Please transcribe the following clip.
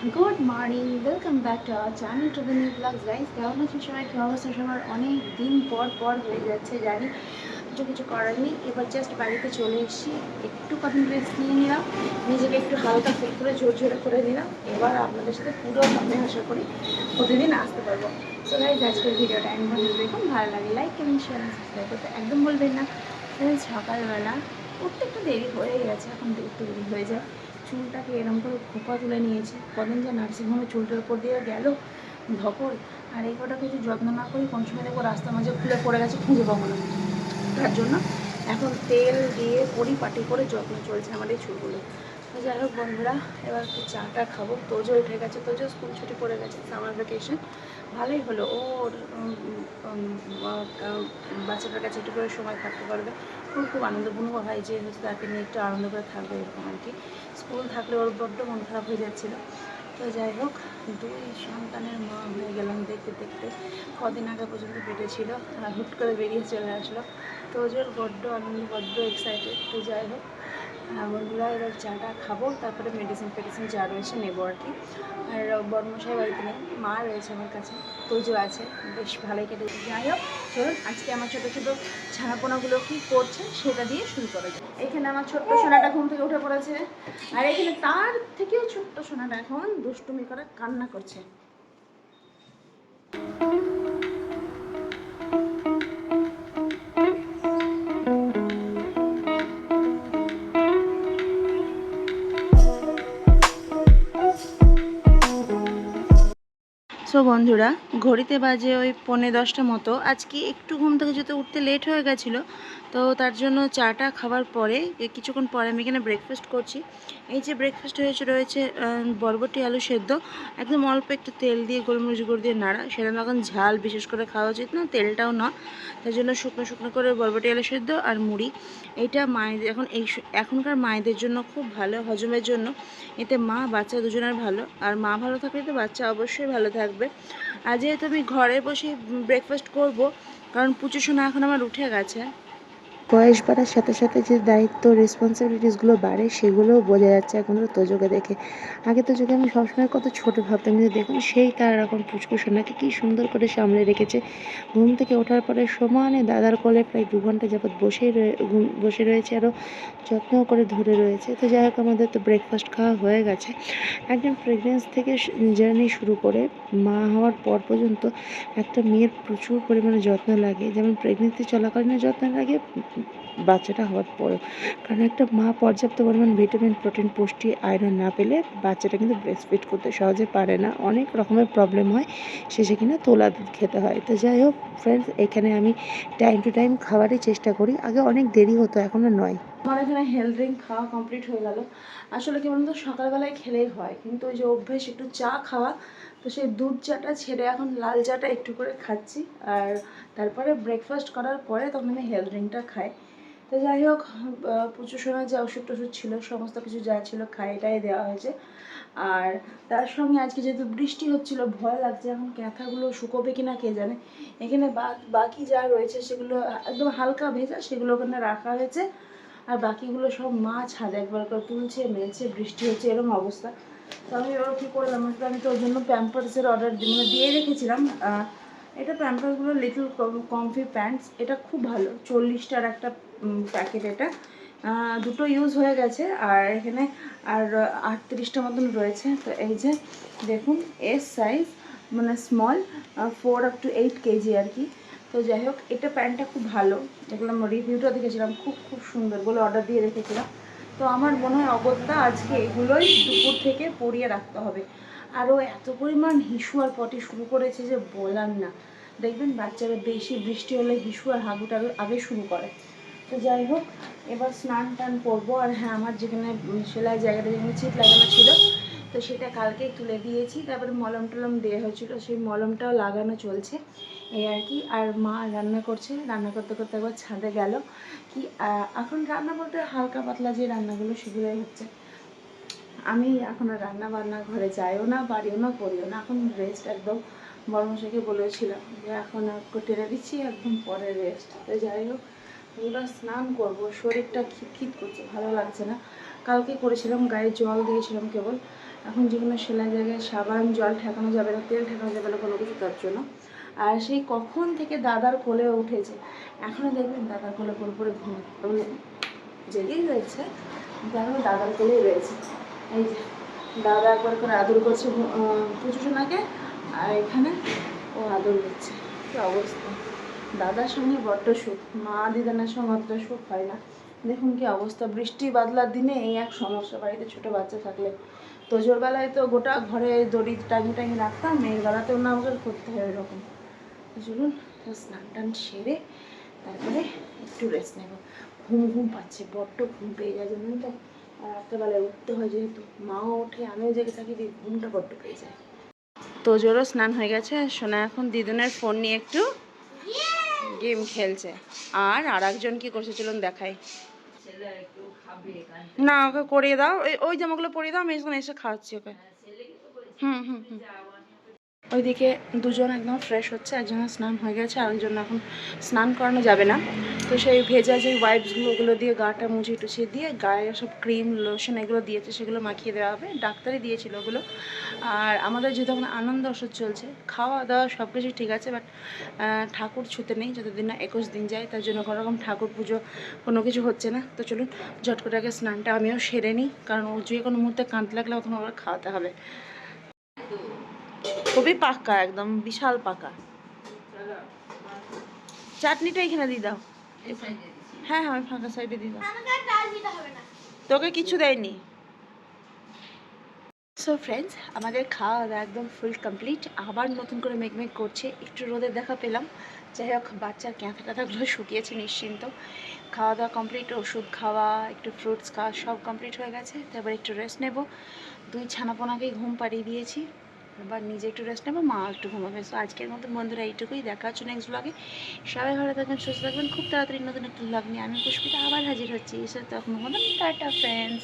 Good morning welcome back to our channel to the new blogs guys কেমন আছে সবাই? কী অবস্থা? সবার অনেক দিন পর পর হয়ে যাচ্ছে, জানি। কিছু কিছু করার নেই। এবার জাস্ট বাড়িতে চলে এসেছি। একটু কদিন রেস্ট নিয়ে নিলাম। নিজেকে একটু হালকা ফিল করে জোর জোরে করে দিলাম এবার আপনাদের সাথে পুরো আমি আশা করি। প্রতিদিন আসতে পারব। সো গাইজ আজকের ভিডিওটা বন্ধু দেখুন। ভালো লাগে লাইক এবং শেয়ার সাবস্ক্রাইব করতে একদম বলবেন না। সকালবেলা উঠতে একটু দেরি হয়ে গেছে। এখন একটু দেরি হয়ে যায়। চুলটাকে এরম করে খোপা তুলে নিয়েছে। কদিন যে নার্সিংহোমে চুলটার উপর দিয়ে গেল ধকল। আর এই কটাকে যদি যত্ন না করি কোন সময় দেখব রাস্তার মাঝে খুলে পড়ে গেছে খুঁজে পাবো না। তার জন্য এখন তেল দিয়ে পরিপাটি করে যত্ন চলছে আমার এই চুলগুলো। যাই হোক বন্ধুরা এবার একটু চাটা খাব। তোজো উঠে গেছে তোজো স্কুল ছুটি পড়ে গেছে সামার ভ্যাকেশন ভালোই হলো ওর উম, বাচ্চাটার কাছে একটু করে সময় থাকতে পারবে। খুব খুব আনন্দ বুনু ভাই যে হচ্ছে তাকে নিয়ে একটু আনন্দ করে থাকবে এরকম আর কি। স্কুল থাকলে ওর বড্ড মন খারাপ হয়ে যাচ্ছিল। তো যাই হোক দুই সন্তানের মা হয়ে গেলাম দেখতে দেখতে। কদিন আগে পর্যন্ত পেটে ছিল আর হুট করে বেরিয়ে চলে আসলো। তো ওজোর বড্ড আনন্দ বড্ড এক্সাইটেড তো যাই হোক বন্ধুরা এবার চাটা খাব, তারপরে মেডিসিন ফেডিসিন যা রয়েছে নেব আর কি। আর বর্মশাই বাড়িতে নেই, মা রয়েছে আমার কাছে তোজো আছে, বেশ ভালোই কেটে যাই হোক, চলুন, আজকে আমার ছোটো ছোটো ছানাপোনাগুলো কী করছে সেটা দিয়ে শুরু করা যায় এখানে আমার ছোট্ট সোনাটা ঘুম থেকে উঠে পড়েছে। আর এখানে তার থেকেও ছোট্ট সোনাটা এখন দুষ্টুমি করে কান্না করছে। সো বন্ধুরা, ঘড়িতে বাজে ওই পনে দশটা মতো। আজকে একটু ঘুম থেকে যেতে উঠতে লেট হয়ে গেছিল, তো তার জন্য চাটা খাবার পরে কিছুক্ষণ পরে আমি এখানে ব্রেকফাস্ট করছি। এই যে ব্রেকফাস্ট হয়েছে, রয়েছে বরবটি, আলু সেদ্ধ। একদম অল্প একটু তেল দিয়ে, গোলমরিচ গুঁড়ো দিয়ে নাড়া। সেটা এখন ঝাল বিশেষ করে খাওয়া উচিত না, তেলটাও না। তার জন্য শুকনো শুকনো করে বরবটি, আলু সেদ্ধ আর মুড়ি। এইটা মায়েদের, এখন এই এখনকার মায়েদের জন্য খুব ভালো, হজমের জন্য। এতে মা, বাচ্চা দুজনের ভালো। আর মা ভালো থাকলে তো বাচ্চা অবশ্যই ভালো থাকবে। আর যেহেতু আমি ঘরে বসে ব্রেকফাস্ট করব, কারণ পুজো শোনা এখন আমার উঠে গেছে। বয়স বাড়ার সাথে সাথে যে দায়িত্ব রেসপন্সিবিলিটিসগুলো বাড়ে, সেগুলোও বোঝা যাচ্ছে এখন তো তোজোকে দেখে। আগে তো তোজোকে আমি সবসময় কত ছোট ভাবতাম, কিন্তু দেখুন সেই তার এখন পুচকু সোনাকে কি সুন্দর করে সামলে রেখেছে। ঘুম থেকে ওঠার পরে সমানে দাদার কোলে প্রায় দু ঘণ্টা যাবৎ বসেই বসে রয়েছে আরও যত্ন করে ধরে রয়েছে। তো যাই হোক, আমাদের তো ব্রেকফাস্ট খাওয়া হয়ে গেছে। একজন প্রেগনেন্স থেকে জার্নি শুরু করে মা হওয়ার পর পর্যন্ত একটা মেয়ের প্রচুর পরিমাণে যত্ন লাগে। যেমন প্রেগনেন্সি চলাকালীন যত্ন লাগে বাচ্চাটা হওয়ার পরেও। কারণ একটা মা পর্যাপ্ত পরিমাণ ভিটামিন, প্রোটিন, পুষ্টি, আয়রন না পেলে বাচ্চাটা কিন্তু ব্রেস্ট ফিড করতে সহজে পারে না। অনেক রকমের প্রবলেম হয়, শেষে কিনা তোলা দুধ খেতে হয়। তো যাই হোক ফ্রেন্ডস এখানে আমি টাইম টু টাইম খাবারই চেষ্টা করি। আগে অনেক দেরি হতো, এখন আর নয়। আমার এখানে হেলথ ড্রিঙ্ক খাওয়া কমপ্লিট হয়ে গেল। আসলে কি বলুন তো, সকালবেলায় খেলেই হয়। কিন্তু ওই যে অভ্যেস, একটু চা খাওয়া, তো সেই দুধ চাটা ছেড়ে এখন লাল চাটা একটু করে খাচ্ছি। আর তারপরে ব্রেকফাস্ট করার পরে তখন আমি হেলথ ড্রিঙ্কটা খাই। তো যাই হোক প্রচুর সময় যে ওষুধ টষুধ ছিল, সমস্ত কিছু যা ছিল খাইটাই দেওয়া হয়েছে। আর তার সঙ্গে আজকে যেহেতু বৃষ্টি হচ্ছিল, ভয় লাগছে, এখন ক্যাথাগুলো শুকোবে কিনা কে জানে? এখানে বাকি যা রয়েছে সেগুলো একদম হালকা ভেজা, সেগুলো ওখানে রাখা হয়েছে। আর বাকিগুলো সব মাছ ছাদে একবার করে তুলছে, মেলছে, বৃষ্টি হচ্ছে এরকম অবস্থা। তো আমি এবার কী করলাম? আমি তো ওর জন্য প্যাম্পার্সের অর্ডার মানে দিয়ে রেখেছিলাম। এটা প্যাম্পার্সগুলো লিটল কমফি প্যান্টস এটা খুব ভালো, চল্লিশটার একটা প্যাকেট এটা। দুটো ইউজ হয়ে গেছে, আর এখানে আর আটত্রিশটা মতন রয়েছে। তো এই যে, দেখুন এস সাইজ মানে small four up to eight KG আর কি। তো যাই হোক, এটা প্যান্টটা খুব ভালো। দেখলাম রিভিউটা দেখেছিলাম, খুব খুব সুন্দর বলে অর্ডার দিয়ে রেখেছিলাম। তো আমার মনে হয় অগত্যা আজকে এগুলোই দুপুর থেকে পরিয়ে রাখতে হবে। আরও এত পরিমাণ হিসু আর পটি শুরু করেছে যে বলার না। দেখবেন বাচ্চারা বেশি বৃষ্টি হলে হিসু আর হাগুটা আগে- শুরু করে। তো যাই হোক, এবার স্নান টান করব। আর হ্যাঁ আমার যেখানে সেলাই জায়গাটা যেখানে ছিট লাগানো ছিল, তো সেটা কালকেই তুলে দিয়েছি। তারপরে মলম টলম দেওয়া হয়েছিল, সেই মলমটাও লাগানো চলছে। এই আর কি। আর মা রান্না করছে। রান্না করতে করতে একবার ছাদে গেল। কি এখন রান্না বলতে হালকা পাতলা যে রান্নাগুলো সেগুলোই হচ্ছে। আমি এখন আর রান্না বান্না ঘরে যাইও না, বাড়িও না করিও না। এখন রেস্ট একদম বড়মশাইকে বলেছিলাম যে এখন টেনে দিচ্ছি, একদম পরে রেস্ট তো যাই হোক এবার স্নান করব। শরীরটা খিটখিট করছে, ভালো লাগছে না। কালকে করেছিলাম, গায়ে জল দিয়েছিলাম কেবল। এখন যে কোনো সেলাই জায়গায় সাবান, জল ঠেকানো যাবে না, তেল ঠেকানো যাবে না, কোনো কিছু তার জন্য। আর সেই কখন থেকে দাদার কোলে উঠেছে এখনও দেখবেন দাদার কোলে পরে পরে ঘুম মানে জেগেই রয়েছে, কিন্তু এখনও দাদার কোলেই রয়েছে। এই দাদা একবার করে আদর করছে পুজো সোনাকে আর এখানে ও আদর দিচ্ছে কি অবস্থা? দাদার সঙ্গে বড্ড সুখ, মা দিদানের সঙ্গে অতটা সুখ হয় না। দেখুন কি অবস্থা, বৃষ্টি বাদলার দিনে এই এক সমস্যা, বাড়িতে ছোট বাচ্চা থাকলে। তোজোর বেলায় তো গোটা ঘরে দড়ি টাঙিয়ে টাঙিয়ে রাখতাম মেয়ের বেলাতেও না আমাকে করতে হয় এরকম চলুন স্নান টান সেরে তারপরে একটু রেস্ট নেব। ঘুম ঘুম পাচ্ছে, বড্ড ঘুম পেয়ে যায় জানেন তো? আর রাত্রেবেলায় উঠতে হয় যেহেতু মাও ওঠে, আমিও জেগে থাকি, দিয়ে ঘুমটা বড্ড পেয়ে যায়। তোজোরও স্নান হয়ে গেছে সোনা এখন দিদুনের ফোন নিয়ে একটু গেম খেলছে। আর আর একজন কি করছে চলুন দেখাই। না, ওকে করিয়ে দাও। ওই জামাগুলো পরিয়ে দাও, আমি এসে খাওয়াচ্ছি ওকে। হুম হুম হুম। ওইদিকে দুজন একদম ফ্রেশ হচ্ছে, একজনের স্নান হয়ে গেছে, আরেকজন এখন স্নান করানো যাবে না। তো সেই ভেজা যে ওয়াইপসগুলো ওগুলো দিয়ে গাটা মুছে টুছিয়ে দিয়ে গায়ে সব ক্রিম লোশন এগুলো দিয়েছে, সেগুলো মাখিয়ে দেওয়া হবে। ডাক্তারই দিয়েছিল ওগুলো। আর আমাদের যেহেতু এখন আনন্দ ওষুধ চলছে, খাওয়া দাওয়া সব কিছু ঠিক আছে বাট ঠাকুর ছুতে নেই, যতদিন না একুশ দিন যায়, তার জন্য কোনো রকম ঠাকুর পুজো কোনো কিছু হচ্ছে না। তো চলুন ঝট করে আগে স্নানটা আমিও সেরে নিই, কারণ ও যে কোনো মুহূর্তে কাঁদতে লাগলে ওখানে আবার খাওয়াতে হবে। খুবই পাকা একদম বিশাল পাকা। চাটনিটা এখানে দিয়ে দাও। হ্যাঁ হ্যাঁ আমি ফাঁকা সাইডে দিয়ে দাও। তোকে কিছু দেয়নি। সো ফ্রেন্ডস আমাদের খাওয়া দাওয়া একদম ফুল কমপ্লিট আবার নতুন করে মেঘমেঘ করছে। একটু রোদের দেখা পেলাম। যাই হোক বাচ্চার ক্যাঁথা ট্যাথাগুলো শুকিয়েছে নিশ্চিন্ত। খাওয়া দাওয়া কমপ্লিট ওষুধ খাওয়া একটু ফ্রুটস খাওয়া সব কমপ্লিট হয়ে গেছে। তারপর একটু রেস্ট নেব। দুই ছানাপোনাকেই ঘুম পাড়িয়ে দিয়েছি। এবার নিজে একটু রেস্ট নেব, মা একটু ঘুমাবে। সো আজকের মতো বন্ধুরা এইটুকুই। দেখা হচ্ছে নেক্সট ব্লগে সবাই ভালো থাকবেন, সুস্থ থাকবেন। খুব তাড়াতাড়ি নতুন একটা ব্লগ নিয়ে আমি পুষ্পিতা আবার হাজির হচ্ছি। সে তখন টাটা ফ্রেন্ডস